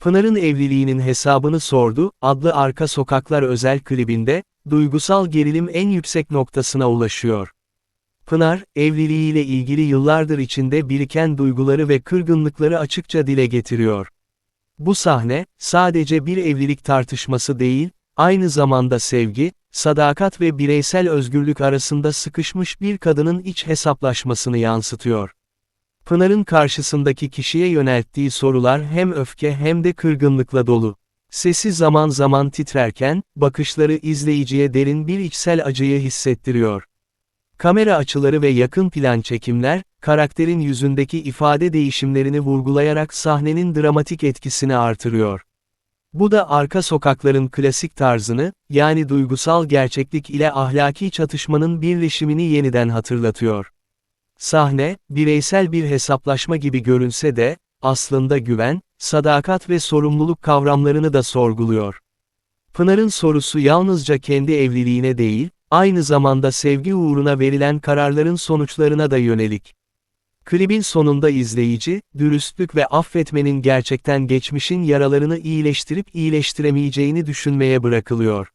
Pınar'ın evliliğinin hesabını sordu, adlı Arka Sokaklar özel klibinde, duygusal gerilim en yüksek noktasına ulaşıyor. Pınar, evliliğiyle ilgili yıllardır içinde biriken duyguları ve kırgınlıkları açıkça dile getiriyor. Bu sahne, sadece bir evlilik tartışması değil, aynı zamanda sevgi, sadakat ve bireysel özgürlük arasında sıkışmış bir kadının iç hesaplaşmasını yansıtıyor. Pınar'ın karşısındaki kişiye yönelttiği sorular hem öfke hem de kırgınlıkla dolu. Sesi zaman zaman titrerken, bakışları izleyiciye derin bir içsel acıyı hissettiriyor. Kamera açıları ve yakın plan çekimler, karakterin yüzündeki ifade değişimlerini vurgulayarak sahnenin dramatik etkisini artırıyor. Bu da arka sokakların klasik tarzını, yani duygusal gerçeklik ile ahlaki çatışmanın birleşimini yeniden hatırlatıyor. Sahne, bireysel bir hesaplaşma gibi görünse de, aslında güven, sadakat ve sorumluluk kavramlarını da sorguluyor. Pınar'ın sorusu yalnızca kendi evliliğine değil, aynı zamanda sevgi uğruna verilen kararların sonuçlarına da yönelik. Klibin sonunda izleyici, dürüstlük ve affetmenin gerçekten geçmişin yaralarını iyileştirip iyileştiremeyeceğini düşünmeye bırakılıyor.